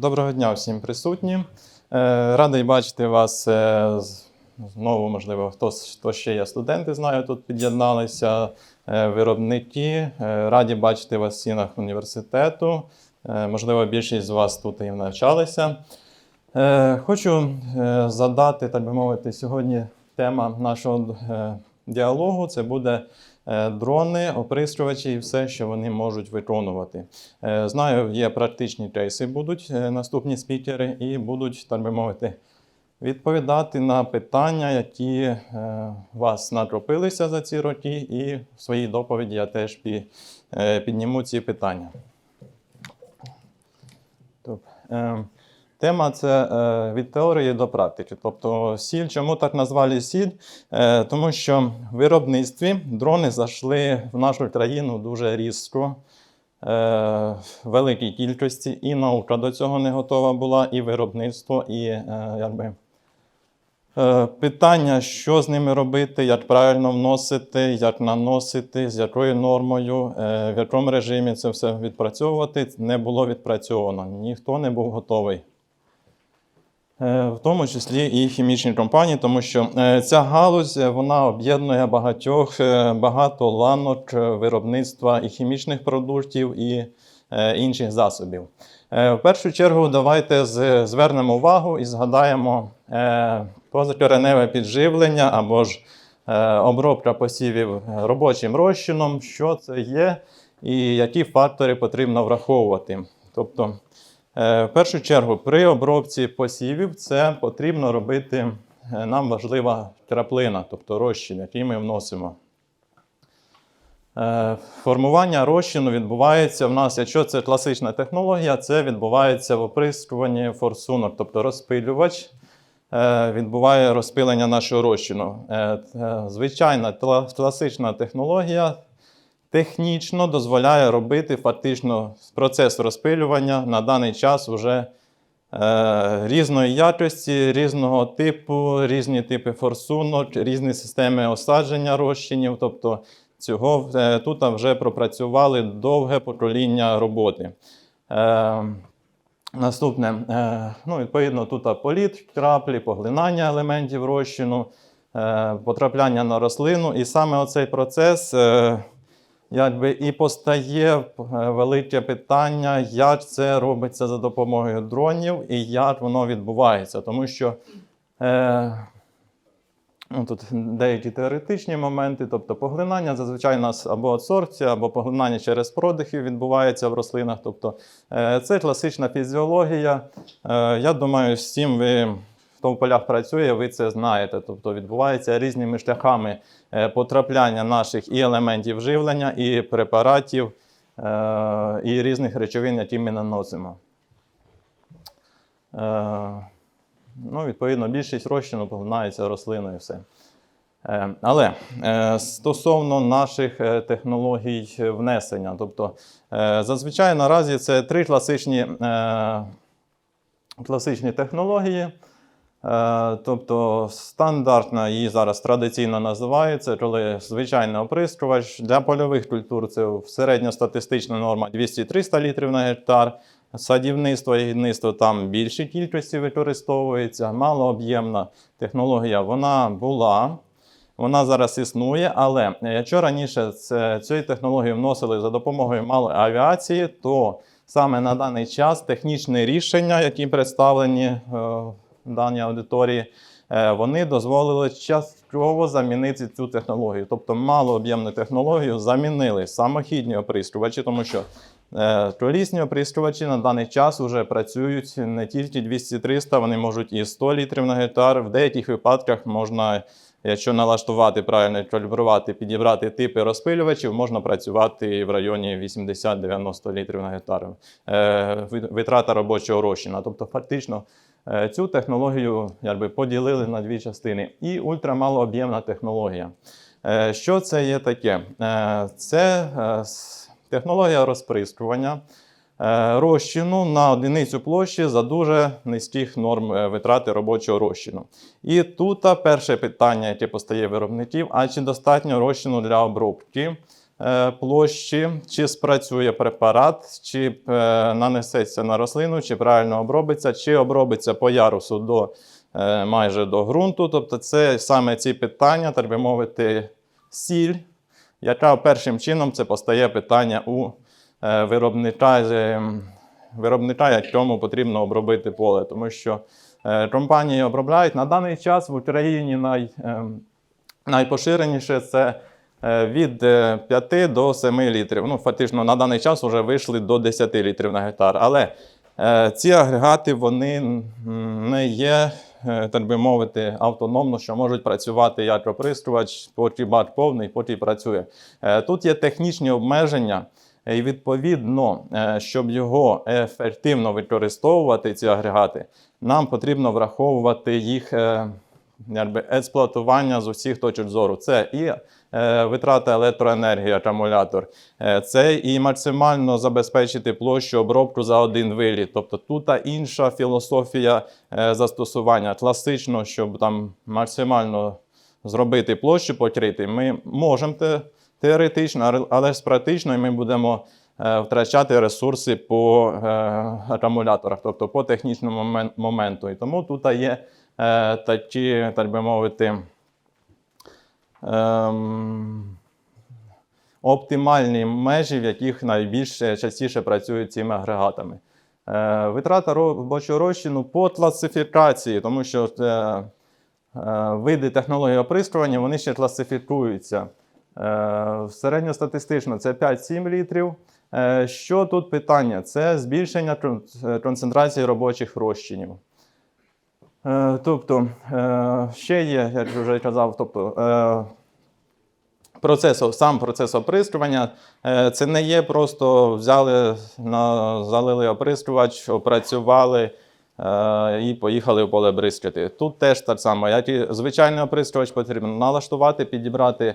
Доброго дня всім присутнім. Е, Радий бачити вас е, знову, можливо, хто, хто ще є студенти, знаю, тут під'єдналися е, виробники. Раді бачити вас в стінах університету. Можливо, більшість з вас тут і навчалися. Хочу задати, так би мовити, сьогодні тема нашого діалогу це буде дрони, оприскувачі і все, що вони можуть виконувати. Е, Знаю, є практичні кейси будуть е, наступні спікери, і будуть, так би мовити, відповідати на питання, які е, у вас накопилися за ці роки, і в своїй доповіді я теж е, підніму ці питання. Тобто, е, Тема це е, від теорії до практики. Тобто сіль, чому так назвали сіль? Е, тому що в виробництві дрони зайшли в нашу країну дуже різко, е, в великій кількості, і наука до цього не готова була, і виробництво, і якби, питання, що з ними робити, як правильно вносити, як наносити, з якою нормою, в якому режимі це все відпрацьовувати, не було відпрацьовано. Ніхто не був готовий. Е, В тому числі і хімічні компанії, тому що е, ця галузь е, вона об'єднує багатьох багато ланок виробництва і хімічних продуктів, і інших засобів. В першу чергу, давайте звернемо увагу і згадаємо позакореневе підживлення або ж обробка посівів робочим розчином, що це є і які фактори потрібно враховувати. Тобто, В першу чергу, при обробці посівів це потрібно робити, е, нам важлива краплина, тобто розчин, який ми вносимо. Е, Формування розчину відбувається в нас, якщо це класична технологія, це відбувається в оприскуванні форсунок, тобто розпилювач е, відбуває розпилення нашого розчину. Е, е, Звичайна класична технологія технічно дозволяє робити фактично процес розпилювання на даний час вже е, різної якості, різного типу, різні типи форсунок, різні системи осадження розчинів. Тобто цього е, тут вже пропрацювали довге покоління роботи. Е, Наступне, е, ну, відповідно, тут політ краплі, поглинання елементів розчину, е, потрапляння на рослину. І саме оцей процес е, якби і постає е, велике питання, як це робиться за допомогою дронів і як воно відбувається. Тому що е, ну, тут деякі теоретичні моменти, тобто поглинання зазвичай у нас або адсорбція, або поглинання через продихи відбувається в рослинах. Тобто е, це класична фізіологія. Е, я думаю, цим ви. Хто в полях працює, ви це знаєте. Тобто відбувається різними шляхами е, потрапляння наших і елементів живлення, і препаратів, е, і різних речовин, які ми наносимо. Е, Ну, відповідно, більшість розчину поглинається рослиною і все. Але стосовно наших технологій внесення, тобто зазвичай наразі це три класичні, класичні технології. Е, Тобто стандартна її зараз традиційно називається, коли звичайний оприскувач для польових культур це середньостатистична норма 200-300 літрів на гектар. Садівництво і гідництво там більші кількості використовується, малооб'ємна технологія вона була. Вона зараз існує, але якщо раніше це, цю технологію вносили за допомогою малої авіації, то саме на даний час технічні рішення, які представлені е, даній аудиторії, е, вони дозволили частково замінити цю технологію. Тобто малооб'ємну технологію замінили самохідні оприскувачі, тому що е, тролісні оприскувачі на даний час вже працюють не тільки 200-300, вони можуть і 100 літрів на гектар. В деяких випадках можна Якщо налаштувати правильно калібрувати, підібрати типи розпилювачів, можна працювати і в районі 80-90 літрів на гектар. Е, Витрата робочого розчина. Тобто, фактично, цю технологію якби, поділили на дві частини. І ультрамалооб'ємна технологія. Е, Що це є таке? Е, Це е, технологія розприскування е, розчину на одиницю площі за дуже низьких норм е, витрати робочого розчину. І тут перше питання, яке постає виробників: а чи достатньо розчину для обробки е, площі, чи спрацює препарат, чи е, нанесеться на рослину, чи правильно обробиться, чи обробиться по ярусу до е, майже до ґрунту. Тобто, це саме ці питання, так би мовити, сіль, яка першим чином це постає питання у е, виробника, е, виробника, якому потрібно обробити поле, тому що е, компанії обробляють на даний час в Україні най, е, найпоширеніше це е, від е, 5 до 7 літрів. Ну, фактично, на даний час вже вийшли до 10 літрів на гектар. Але е, ці агрегати вони не є, е, так би мовити, автономно, що можуть працювати як опристувач, поки бак повний, поки працює. Е, Тут є технічні обмеження. І відповідно, е, щоб його ефективно використовувати, ці агрегати, нам потрібно враховувати їх е, експлуатування з усіх точок зору. Це і е, витрата електроенергії, акумулятор, е, це і максимально забезпечити площу обробку за один виліт. Тобто тут інша філософія е, застосування. Класично, щоб там максимально зробити площу покрити, ми можемо те, теоретично, але- ж практично ми будемо втрачати ресурси по акумуляторах, тобто по технічному момен- моменту. І тому тут є е, такі, так би мовити, ем, оптимальні межі, в яких найбільше частіше працюють цими агрегатами. Е, витрата робочого розчину по класифікації, тому що е, види технології оприскування вони ще класифікуються. Середньостатистично це 5-7 літрів. Що тут питання? Це збільшення концентрації робочих розчинів. Е, тобто, е, ще є, як вже казав, тобто, е, процес, сам процес оприскування це не є просто взяли, залили оприскувач, опрацювали і поїхали в поле бризкати. Тут теж так само, як і звичайний оприскувач потрібно налаштувати, підібрати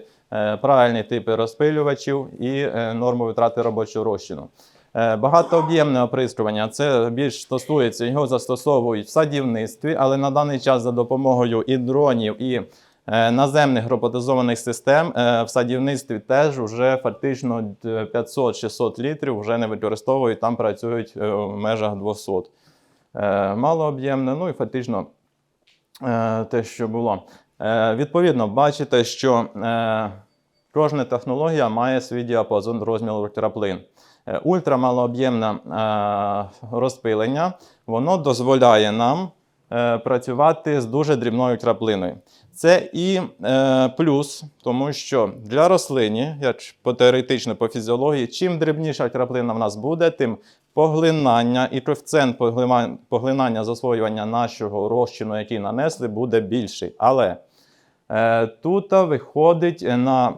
правильні типи розпилювачів і норму витрати робочого розчину. Е, Багатооб'ємне оприскування це більш стосується, його застосовують в садівництві, але на даний час за допомогою і дронів, і е, наземних роботизованих систем е, в садівництві теж вже фактично е, 500-600 літрів вже не використовують, там працюють в межах 200. Е, Малооб'ємне, ну і фактично те, що було. Відповідно, бачите, що кожна технологія має свій діапазон розміру краплин. Е, Ультрамалооб'ємне е, розпилення воно дозволяє нам е, працювати з дуже дрібною краплиною. Це і плюс, тому що для рослині, як по теоретично по фізіології, чим дрібніша краплина в нас буде, тим поглинання і коефіцієнт поглинання засвоювання нашого розчину, який нанесли, буде більший. Але тут виходить на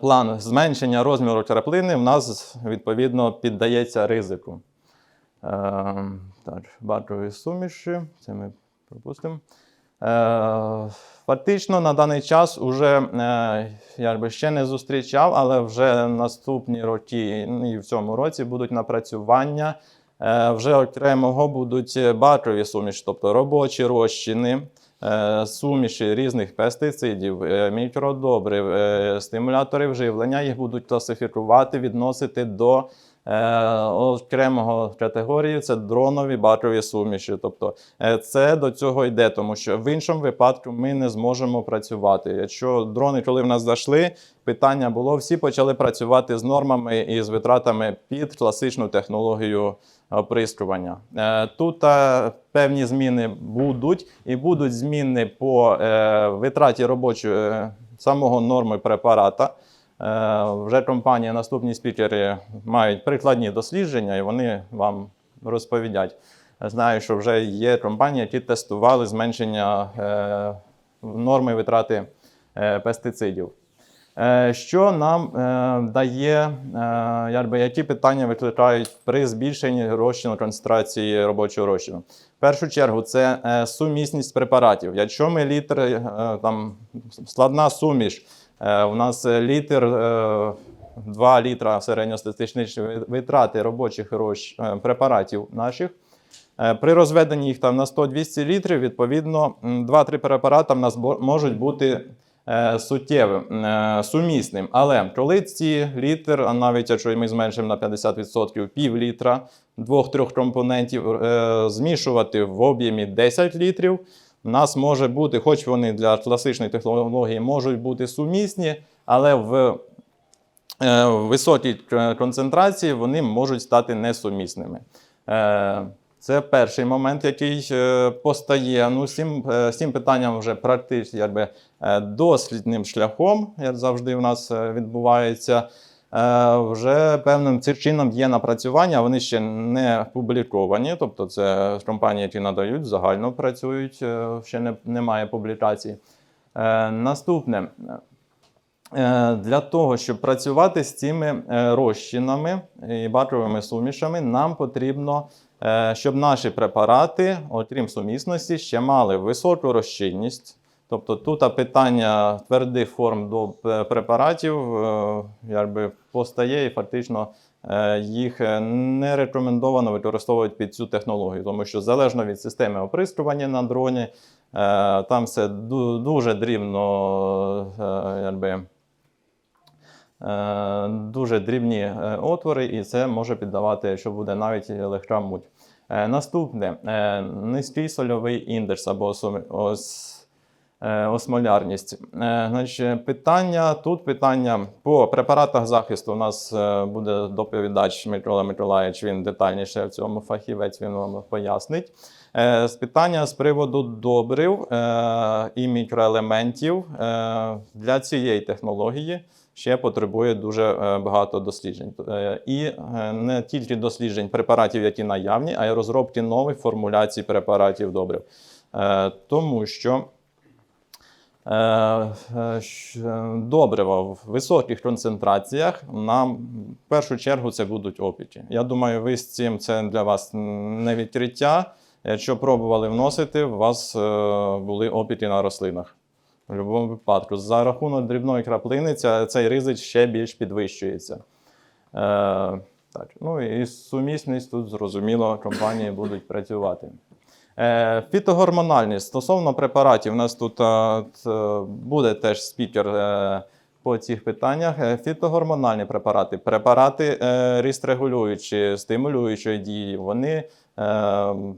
план зменшення розміру краплини, в нас відповідно піддається ризику. Е, так, бакові суміші, це ми пропустимо. Е, фактично на даний час уже е, я би ще не зустрічав, але вже наступні роки і в цьому році будуть напрацювання. Е, вже окремого будуть бакові суміші, тобто робочі розчини, е, суміші різних пестицидів, е, мікродобрив, е, стимулятори вживлення. Їх будуть класифікувати, відносити до е, окремого категорії це дронові бакові суміші. Тобто е, це до цього йде, тому що в іншому випадку ми не зможемо працювати. Якщо дрони, коли в нас зайшли, питання було, всі почали працювати з нормами і з витратами під класичну технологію оприскування. Е, Тут е, певні зміни будуть, і будуть зміни по е, витраті робочої самого норми препарата. Вже компанія, наступні спікери мають прикладні дослідження, і вони вам розповідять. Знаю, що вже є компанії, які тестували зменшення норми витрати пестицидів. Е, Що нам е, дає, е, якби, які питання викликають при збільшенні розчину концентрації робочого розчину? В першу чергу, це сумісність препаратів. Якщо ми літр, там складна суміш, у нас літр, е, 2 літра середньостатистичні витрати робочих препаратів наших. При розведенні їх там на 100-200 літрів, відповідно, м, 2-3 препарати в нас можуть бути суттєвим, е, сумісним. Але коли ці літр, а навіть якщо ми зменшимо на 50% пів літра двох-трьох компонентів, е, змішувати в об'ємі 10 літрів, у нас може бути, хоч вони для класичної технології можуть бути сумісні, але в е, високій концентрації вони можуть стати несумісними. Це перший момент, який е, постає. Ну, цим, е, питанням вже практично якби, е, дослідним шляхом, як завжди в нас відбувається. Вже певним чином є напрацювання, вони ще не публіковані, тобто це компанії, які надають, загально працюють, ще не, немає публікацій. Наступне. Для того, щоб працювати з цими розчинами і батровими сумішами, нам потрібно, щоб наші препарати, окрім сумісності, ще мали високу розчинність. Тобто тут питання твердих форм до е, препаратів е, якби, постає і фактично е, їх е, не рекомендовано використовувати під цю технологію, тому що залежно від системи оприскування на дроні, е, там все дуже дрібно е, якби, е, дуже дрібні е, отвори, і це може піддавати, що буде навіть муть. Е, Наступне е, низький сольовий індекс або ос- е, осмолярність. Е, питання тут питання по препаратах захисту. У нас е, буде доповідач Микола Миколаївич, він детальніше в цьому фахівець він вам пояснить. Е, питання з приводу добрив е, і мікроелементів е, для цієї технології ще потребує дуже е, багато досліджень. Е, І е, не тільки досліджень препаратів, які наявні, а й розробки нових формуляцій препаратів добрив. Тому що Добрива в високих концентраціях нам в першу чергу це будуть опіки. Я думаю, ви з цим це для вас не відкриття. Якщо пробували вносити, у вас були опіки на рослинах. В будь-якому випадку. За рахунок дрібної краплини ця, цей ризик ще більш підвищується. Е, так. Ну і сумісність тут зрозуміло, компанії будуть працювати. Е, Фітогормональність стосовно препаратів, у нас тут е, буде теж спікер е, по цих питаннях. Е, Фітогормональні препарати, препарати е, рістрегулюючі, стимулюючої дії, вони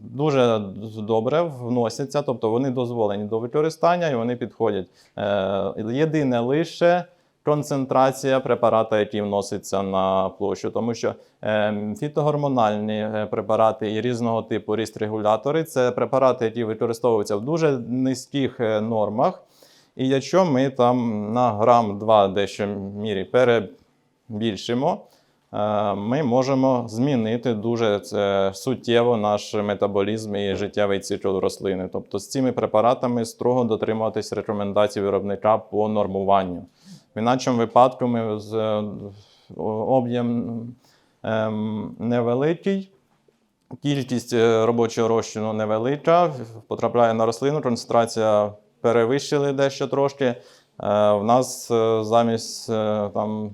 дуже добре вносяться, тобто вони дозволені до використання і вони підходять. Е, Єдине лише концентрація препарата, який вноситься на площу, тому що е, фітогормональні е, препарати і різного типу рістрегулятори це препарати, які використовуються в дуже низьких е, нормах. І якщо ми там на грам 2 дещо мірі перебільшимо, е, ми можемо змінити дуже суттєво наш метаболізм і життєвий цикл рослини. Тобто з цими препаратами строго дотримуватись рекомендацій виробника по нормуванню. В іначому випадку ми з е, об'єм ем, невеликий, кількість е, робочого розчину невелика, потрапляє на рослину, концентрація перевищили дещо трошки. Е, В нас е, замість е, там,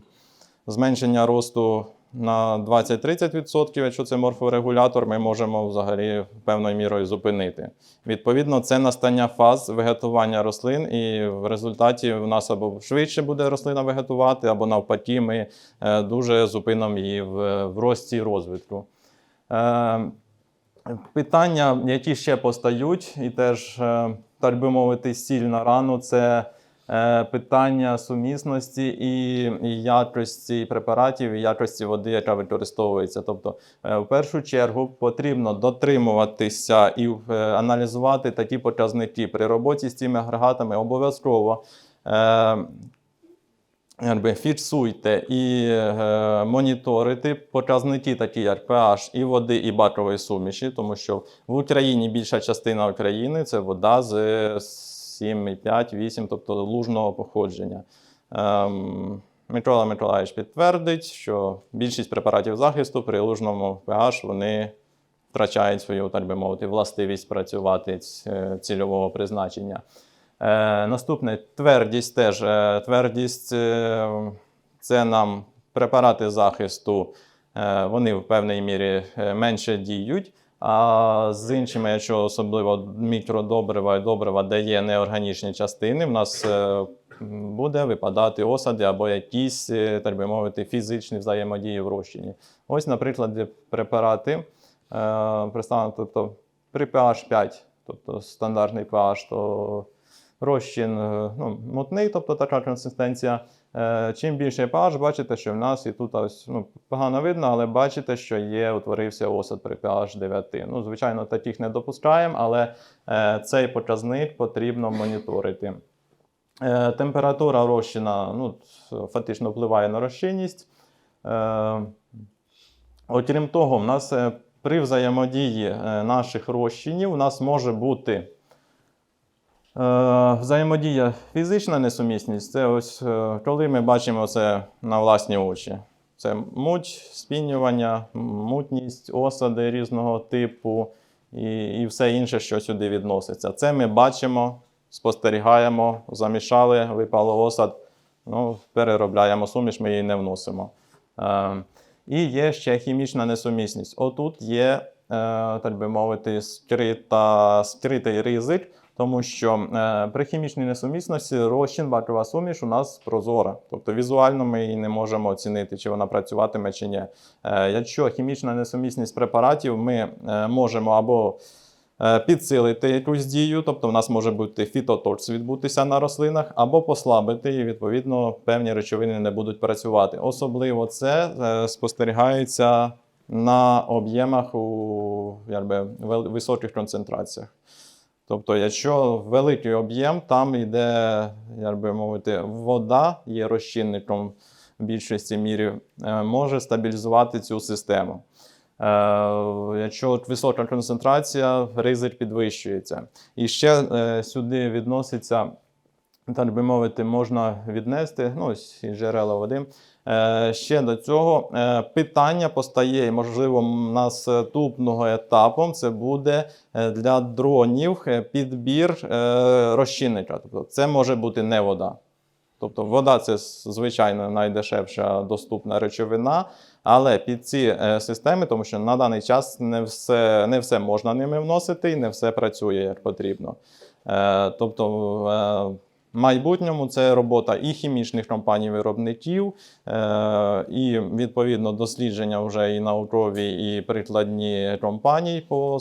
зменшення росту на 20-30%, якщо це морфорегулятор, ми можемо взагалі певною мірою зупинити. Відповідно, це настання фаз вегетування рослин, і в результаті в нас або швидше буде рослина вегетувати, або навпаки, ми е, дуже зупинимо її в, рості розвитку. Е, Питання, які ще постають, і теж, е, так би мовити, сіль на рану, це питання сумісності і, якості препаратів, і якості води, яка використовується. Тобто, е, в першу чергу потрібно дотримуватися і е, аналізувати такі показники при роботі з цими агрегатами обов'язково. Е, якби, фіксуйте і е, моніторите показники, такі як pH і води, і бакової суміші, тому що в Україні більша частина України це вода з 7,5-8, тобто лужного походження. Ем, Микола Миколаївич підтвердить, що більшість препаратів захисту при лужному pH вони втрачають свою, так би мовити, властивість працювати цільового призначення. Е, наступне твердість теж. Е, твердість е, це нам препарати захисту, е, вони в певній мірі е, менше діють. А з іншими, якщо особливо мікродобрива і добрива дає неорганічні частини, в нас е, буде випадати осади або якісь, е, так би мовити, фізичні взаємодії в розчині. Ось, наприклад, препарати, е, тобто при pH 5, тобто стандартний pH, то розчин е, ну, мутний, тобто така консистенція. Е, Чим більше pH, бачите, що в нас і тут ось, ну, погано видно, але бачите, що є, утворився осад при pH 9. Ну, звичайно, таких не допускаємо, але е, цей показник потрібно моніторити. Температура розчина ну, фактично впливає на розчинність. Окрім того, в нас при взаємодії наших розчинів у нас може бути Взаємодія фізична несумісність це ось е, коли ми бачимо це на власні очі. Це муть, спінювання, мутність, осади різного типу і, і все інше, що сюди відноситься. Це ми бачимо, спостерігаємо, замішали, випало осад, ну, переробляємо суміш, ми її не вносимо. Е, і є ще хімічна несумісність. Отут є, е, так би мовити, скрита, скритий ризик, тому що е, при хімічній несумісності розчин бакова суміш у нас прозора. Тобто візуально ми її не можемо оцінити, чи вона працюватиме чи ні. Е, якщо хімічна несумісність препаратів, ми е, можемо або підсилити якусь дію, тобто в нас може бути фітоторкс відбутися на рослинах, або послабити, і відповідно певні речовини не будуть працювати. Особливо це спостерігається на об'ємах у якби, високих концентраціях. Тобто, якщо великий об'єм, там йде, як би мовити, вода є розчинником в більшості мірів, е, може стабілізувати цю систему. Е, Якщо висока концентрація, ризик підвищується. І ще е, сюди відноситься, так би мовити, можна віднести ну, джерела води. Е, Ще до цього е, питання постає, можливо, наступного етапом це буде е, для дронів е, підбір е, розчинника. Тобто це може бути не вода. Тобто вода це звичайно найдешевша доступна речовина, але під ці е, системи, тому що на даний час не все, не все можна ними вносити і не все працює як потрібно. Е, Тобто е, майбутньому це робота і хімічних компаній-виробників, е, і відповідно дослідження вже і наукові, і прикладні компаній по,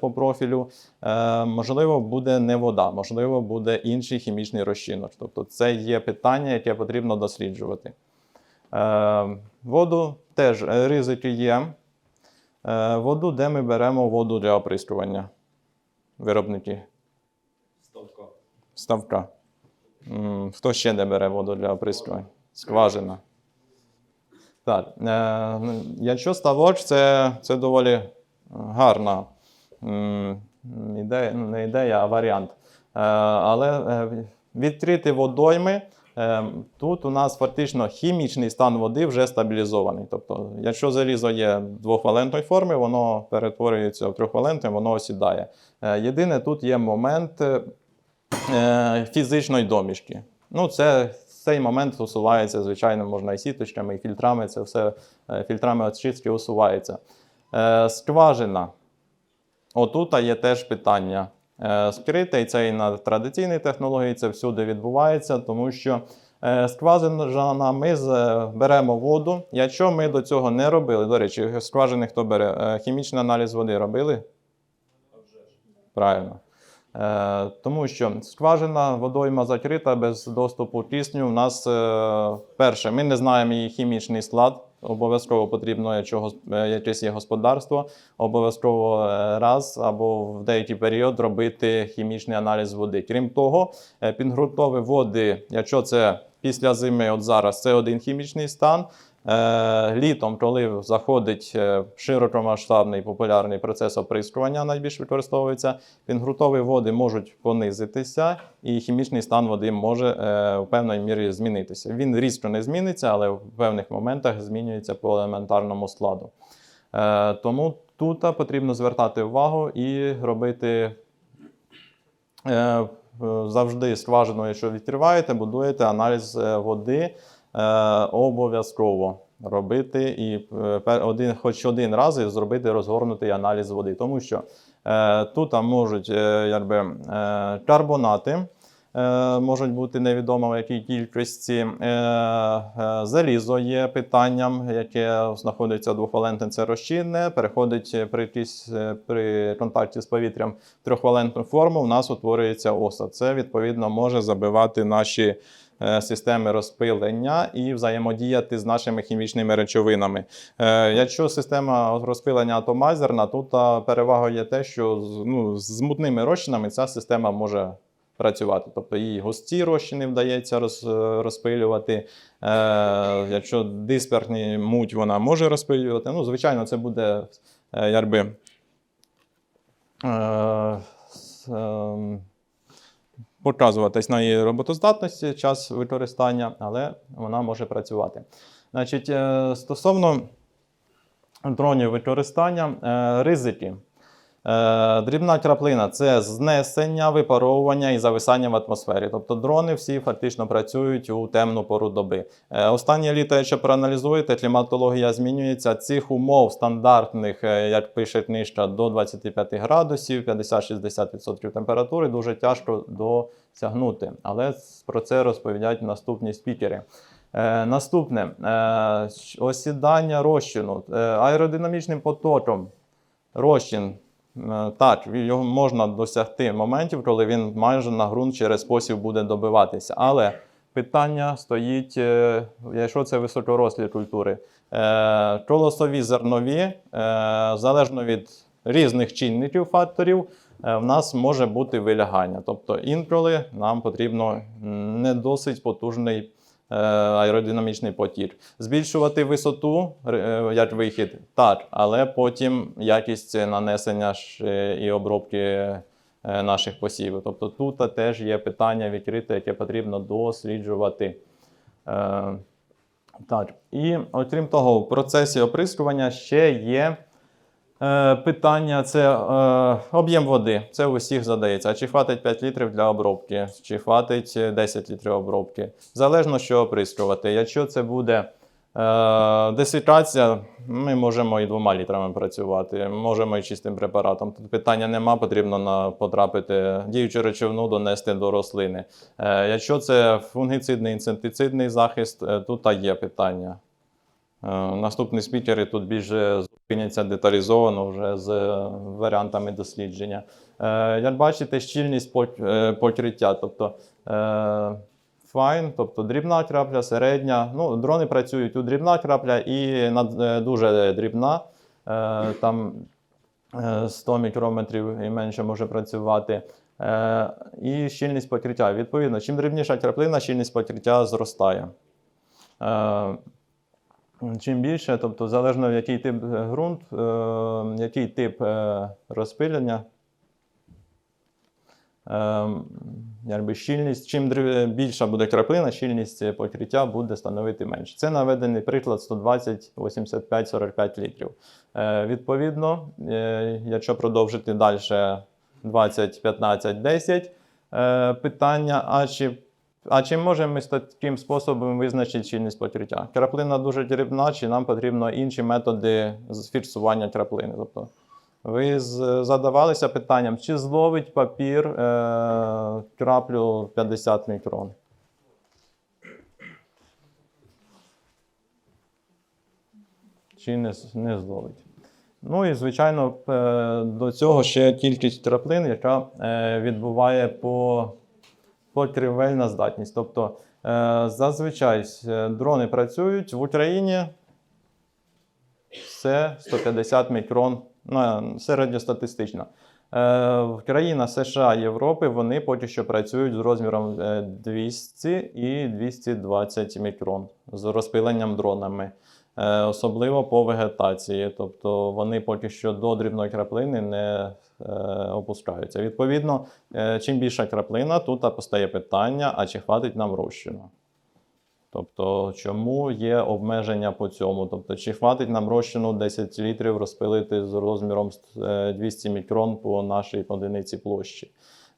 по профілю. Е, Можливо, буде не вода, можливо, буде інший хімічний розчинок. Тобто, це є питання, яке потрібно досліджувати. Е, Воду теж е, ризики є. Е, Воду, де ми беремо воду для оприскування? Виробники. Ставка. Хто ще де бере воду для оприскування? Скважина. Так. Е, якщо ставоч, це, це доволі гарна м, ідея, не ідея, а варіант. Е, але е, відкрити водойми. е, Тут у нас фактично хімічний стан води вже стабілізований. Тобто, якщо залізо є двохвалентної форми, воно перетворюється в трьохвалентне, воно осідає. Е, Єдине, тут є момент е, е, фізичної домішки. Ну, це цей момент усувається, звичайно, можна і сіточками, і фільтрами. Це все е, фільтрами очистки усувається. Е, скважина. Отут є теж питання. Е, скрите, і це і на традиційній технології, це всюди відбувається, тому що е, скважина ми беремо воду. Якщо ми до цього не робили, до речі, скважини хто бере? Е, Хімічний аналіз води робили? Правильно. Е, тому що скважина, водойма закрита без доступу кисню. У нас е, перше, ми не знаємо її хімічний склад. Обов'язково потрібно, якщо е, якесь є господарство, обов'язково раз або в деякий період робити хімічний аналіз води. Крім того, підґрунтові води, якщо це після зими, от зараз це один хімічний стан. Е, Літом, коли заходить е, широкомасштабний популярний процес оприскування, найбільш використовується, підґрунтові води можуть понизитися, і хімічний стан води може е, в певної мірі змінитися. Він різко не зміниться, але в певних моментах змінюється по елементарному складу. Тому тут потрібно звертати увагу і робити завжди скважину, якщо відкриваєте, будуєте аналіз води обов'язково робити і е, один, хоч один раз зробити розгорнутий аналіз води. Тому що е, тут можуть е, якби, е, карбонати, е, можуть бути невідомо в якій кількості. Е, е, залізо є питанням, яке знаходиться двохвалентне, це розчинне, переходить при, е, при контакті з повітрям трьохвалентну форму, у нас утворюється оса. Це відповідно може забивати наші е, системи розпилення і взаємодіяти з нашими хімічними речовинами. Е, Якщо система розпилення атомайзерна, тут а, перевагою є те, що ну, з мутними розчинами ця система може працювати. Тобто їй густі розчини вдається роз, розпилювати. Е, якщо дисперсні муть, вона може розпилювати. Ну, звичайно, це буде е, якби. Е, ем, показуватись на її роботоздатності час використання, але вона може працювати. Значить, е, стосовно дронів використання, е, ризики. Е, Дрібна краплина це знесення, випаровування і зависання в атмосфері. Тобто дрони всі фактично працюють у темну пору доби. Е, Останні літа, якщо проаналізуєте, кліматологія змінюється. Цих умов стандартних, е, як пише книжка, до 25 градусів, 50-60% температури дуже тяжко досягнути. Але про це розповідають наступні спікери. Наступне осідання розчину аеродинамічним потоком. Розчин. Е, Так, його можна досягти моментів, коли він майже на ґрунт через спосіб буде добиватися. Але питання стоїть, е, якщо це високорослі культури. Е, Колосові зернові, залежно від різних чинників факторів, в нас може бути вилягання. Тобто інколи нам потрібно не досить потужний аеродинамічний потік. Збільшувати висоту е, як вихід, так, але потім якість нанесення е, і обробки е, наших посівів. Тобто тут теж є питання відкрите, яке потрібно досліджувати. Е, Так, і окрім того, в процесі оприскування ще є е, питання: це е, об'єм води. Це у всіх задається. А чи хватить 5 літрів для обробки, чи хватить е, 10 літрів обробки. Залежно, що оприскувати. Якщо це буде е, десикація, ми можемо і двома літрами працювати, можемо і чистим препаратом. Тут питання нема, потрібно потрапити діючу речовину донести до рослини. Е, якщо це фунгіцидний інсектицидний захист, е, тут є питання. Е, Наступні спікери тут більше зупиняться деталізовано вже з е, варіантами дослідження. Е, Як бачите, щільність покриття, тобто файн, тобто дрібна крапля, середня. Ну, дрони працюють у дрібна крапля і дуже дрібна. Там е, 100 мікрометрів і менше може працювати. І щільність покриття. Відповідно, чим дрібніша краплина, щільність покриття зростає. Чим більше, тобто залежно який тип е, ґрунт, е, який тип е, розпилення, якби щільність, чим більша буде краплина, щільність покриття буде становити менше. Це наведений приклад 120, 85, 45 літрів. Відповідно, якщо продовжити далі 20, 15, 10, е, питання, а чи а чи можемо ми таким способом визначити щільність покриття? Краплина дуже дрібна, чи нам потрібно інші методи фіксування краплини? Тобто, ви задавалися питанням, чи зловить папір е, краплю 50 мікрон? Чи не, не зловить? Ну і, звичайно, е, до цього ще кількість краплин, яка е, відбуває по покривельна здатність. Тобто е, зазвичай е, дрони працюють в Україні. Це 150 мікрон, ну, середньостатистично. Е, в країнах США Європи вони поки що працюють з розміром е, 200 і 220 мікрон з розпиленням дронами. Особливо по вегетації, тобто вони поки що до дрібної краплини не опускаються. Відповідно, е, чим більша краплина, тут постає питання: а чи хватить нам розчину? Тобто, чому є обмеження по цьому? Тобто, чи хватить нам розчину 10 літрів розпилити з розміром е, 200 мікрон по нашій одиниці площі?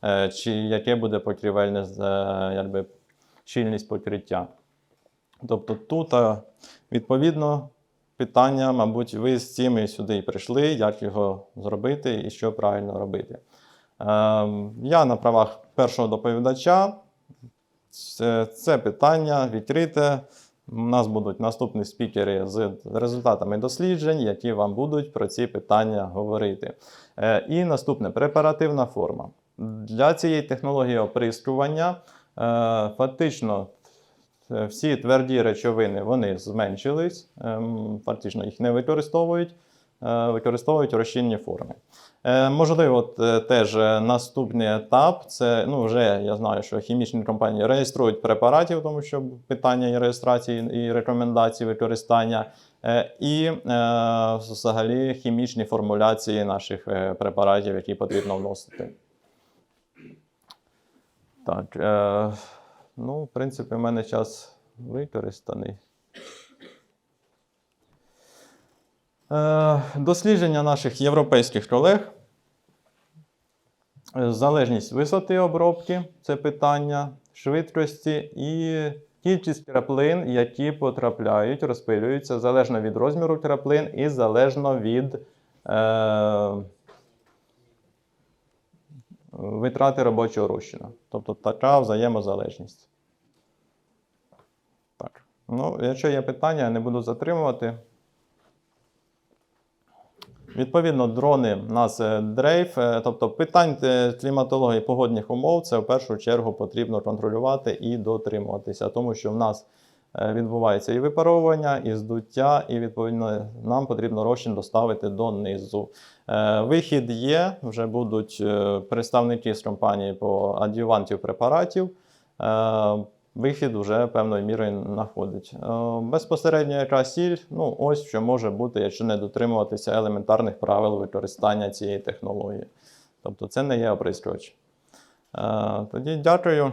Е, Чи яке буде покрівельне е, якби, щільність покриття? Тобто тут, е, відповідно, питання, мабуть, ви з цим сюди прийшли, як його зробити і що правильно робити. Е, Я на правах першого доповідача це, питання відкрите. У нас будуть наступні спікери з результатами досліджень, які вам будуть про ці питання говорити. Е, І наступне препаративна форма. Для цієї технології оприскування е, фактично всі тверді речовини вони зменшились, ем, фактично їх не використовують, е, використовують розчинні форми. Е, Можливо, теж е, наступний етап це ну, вже я знаю, що хімічні компанії реєструють препаратів, тому що питання і реєстрації і рекомендацій використання, е, і е, взагалі хімічні формуляції наших е, препаратів, які потрібно вносити. Так, е, ну, в принципі, в мене час використаний. Е, дослідження наших європейських колег. Е, Залежність висоти обробки це питання, швидкості і кількість краплин, які потрапляють, розпилюються залежно від розміру краплин і залежно від е, витрати робочого розчину. Тобто така взаємозалежність. Так. Ну, якщо є питання, я не буду затримувати. Відповідно, дрони в нас е, дрейф, е, тобто питань е, кліматології погодних умов, це в першу чергу потрібно контролювати і дотримуватися, тому що в нас відбувається і випаровування, і здуття, і відповідно нам потрібно розчин доставити донизу. Е, Вихід є, вже будуть е, представники з компанії по адювантів препаратів. Е, Вихід вже певною мірою знаходить. Е, Безпосередньо яка сіль, ну ось що може бути, якщо не дотримуватися елементарних правил використання цієї технології. Тобто це не є оприскувач. Е, Тоді дякую.